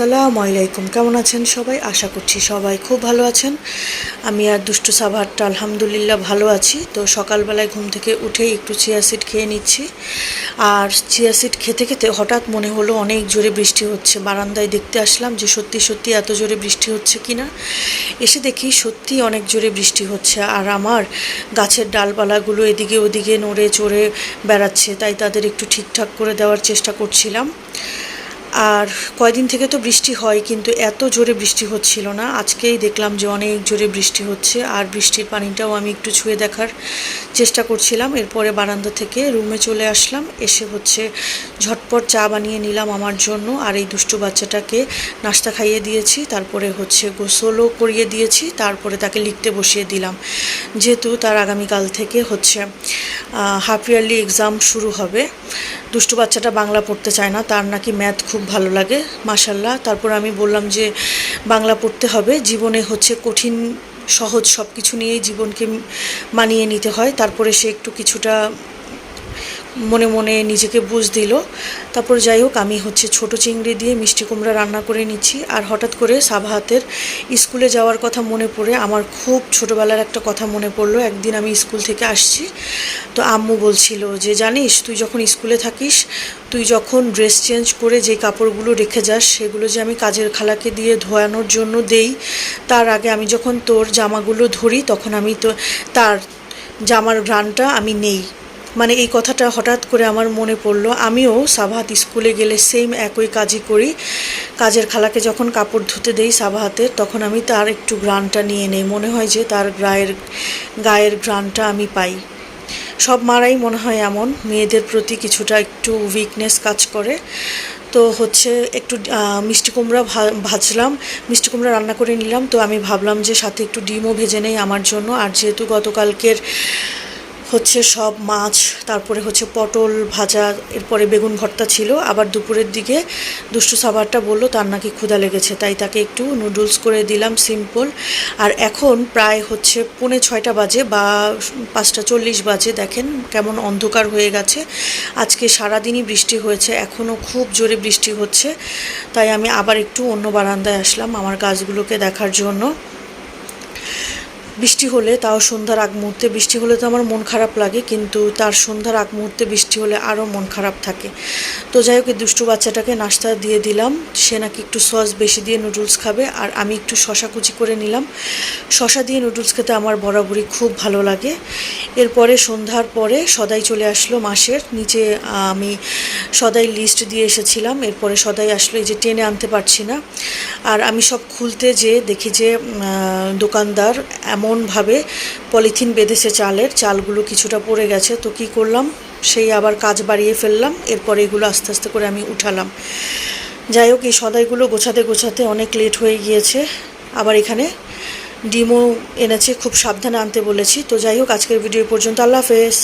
আসসালামু আলাইকুম। কেমন আছেন সবাই? আশা করছি সবাই খুব ভালো আছেন। আমি আর দুষ্টু সাভারটা আলহামদুলিল্লাহ ভালো আছি। তো সকালবেলায় ঘুম থেকে উঠেই একটু চিয়া সিড খেয়ে নিচ্ছি। আর চিয়া সিড খেতে খেতে হঠাৎ মনে হলো অনেক জোরে বৃষ্টি হচ্ছে। বারান্দায় দেখতে আসলাম যে সত্যি সত্যি এত জোরে বৃষ্টি হচ্ছে কি না এসে দেখি সত্যি অনেক জোরে বৃষ্টি হচ্ছে। আর আমার গাছের ডালপালাগুলো এদিকে ওদিকে নড়ে চড়ে বেড়াচ্ছে। তাই তাদের একটু ঠিকঠাক করে দেওয়ার চেষ্টা করছিলাম। আর কয়দিন থেকে তো বৃষ্টি হয়, কিন্তু এত জোরে বৃষ্টি হচ্ছিল না। আজকেই দেখলাম যে অনেক জোরে বৃষ্টি হচ্ছে, আর বৃষ্টির পানিটাও আমি একটু ছুঁয়ে দেখার চেষ্টা করছিলাম। এরপরে বারান্দা থেকে রুমে চলে আসলাম, এসে হচ্ছে ঝটপট চা বানিয়ে নিলাম আমার জন্য, আর এই দুষ্টু বাচ্চাটাকে নাস্তা খাইয়ে দিয়েছি, তারপরে হচ্ছে গোসলও করিয়ে দিয়েছি, তারপরে তাকে লিখতে বসিয়ে দিলাম। যেহেতু তার আগামীকাল থেকে হচ্ছে হাফ ইয়ারলি এক্সাম শুরু হবে দুষ্টু বাচ্চাটা বাংলা পড়তে চায় না, তার নাকি ম্যাথ খুব ভালো লাগে মাসাল্লাহ তারপর আমি বললাম যে, বাংলা পড়তে হবে, জীবনে হচ্ছে কঠিন, সহজ সব কিছু নিয়েই জীবনকে মানিয়ে নিতে হয়। তারপরে সে একটু কিছুটা মনে মনে নিজেকে বুঝ দিল। তারপর যাই হোক আমি হচ্ছে ছোট চিংড়ি দিয়ে মিষ্টি কুমড়া রান্না করে নিচ্ছি। আর হঠাৎ করে সাবাহাতের স্কুলে যাওয়ার কথা মনে পড়ে, আমার খুব ছোটোবেলার একটা কথা মনে পড়ল। একদিন আমি স্কুল থেকে আসছি, তো আম্মু বলছিল যে, জানিস, তুই যখন স্কুলে থাকিস, তুই যখন ড্রেস চেঞ্জ করে যে কাপড়গুলো রেখে যাস, সেগুলো যে আমি কাজের খালাকে দিয়ে ধোয়ানোর জন্য দেই, তার আগে আমি যখন তোর জামাগুলো ধরি, তখন আমি তো, তার জামার ঘ্রাণটা আমি নেই। মানে এই কথাটা হঠাৎ করে আমার মনে পড়ল, আমিও সাবাহাত স্কুলে গেলে সেম একই কাজই করি। কাজের খালাকে যখন কাপড় ধুতে দেই সাবাহাতের তখন আমি তার একটু গ্রানটা নিয়ে নেই। মনে হয় যে তার গায়ের গায়ের গ্রানটা আমি পাই। সব মারাই মনে হয় এমন। মেয়েদের প্রতি কিছুটা একটু উইকনেস কাজ করে। তো হচ্ছে একটু মিষ্টি কুমড়া ভাজলাম। মিষ্টি কুমড়া রান্না করে নিলাম। তো আমি ভাবলাম যে সাথে একটু ডিমও ভেজে নেই আমার জন্য। আর যেহেতু গতকালকের হচ্ছে সব মাছ, তারপরে হচ্ছে পটল ভাজা, এরপরে বেগুন ভর্তা ছিল। আবার দুপুরের দিকে দুষ্টু সাবারটা বলল, তার নাকি ক্ষুধা লেগেছে। তাই তাকে একটু নুডলস করে দিলাম সিম্পল আর এখন প্রায় হচ্ছে পৌনে ছয়টা বাজে বা পাঁচটা চল্লিশ বাজে। দেখেন কেমন অন্ধকার হয়ে গেছে। আজকে সারাদিনই বৃষ্টি হয়েছে এখনও খুব জোরে বৃষ্টি হচ্ছে। তাই আমি আবার একটু অন্য বারান্দায় আসলাম আমার গাছগুলোকে দেখার জন্য। বৃষ্টি হলে তাও সন্ধ্যার আগ মুহূর্তে বৃষ্টি হলে তো আমার মন খারাপ লাগে, কিন্তু তার সন্ধ্যার আগ মুহূর্তে বৃষ্টি হলে আরও মন খারাপ থাকে। তো যাই হোক দুষ্টু বাচ্চাটাকে নাস্তা দিয়ে দিলাম। সে নাকি একটু সস বেশি দিয়ে নুডলস খাবে, আর আমি একটু শশা কুচি করে নিলাম। শশা দিয়ে নুডলস খেতে আমার বরাবরই খুব ভালো লাগে। এরপরে সন্ধ্যার পরে সদাই চলে আসলো মাসের। নিচে আমি সদাই লিস্ট দিয়ে এসেছিলাম। এরপরে সদাই আসলো এই যে টেনে আনতে পারছি না। আর আমি সব খুলতে যে দেখি যে দোকানদার এমনভাবে পলিথিন বেঁধেছে চালের। চালগুলো কিছুটা পড়ে গেছে। তো কি করলাম? সেই আবার কাজ বাড়িয়ে ফেললাম। এরপরে এগুলো আস্তে আস্তে করে আমি উঠালাম। যাই হোক, এই সদাইগুলো গোছাতে গোছাতে অনেক লেট হয়ে গিয়েছে। আবার এখানে ডিমও এনেছে খুব সাবধানে আনতে বলেছি। তো যাই হোক আজকের ভিডিও পর্যন্ত। আল্লাহ হাফেজ।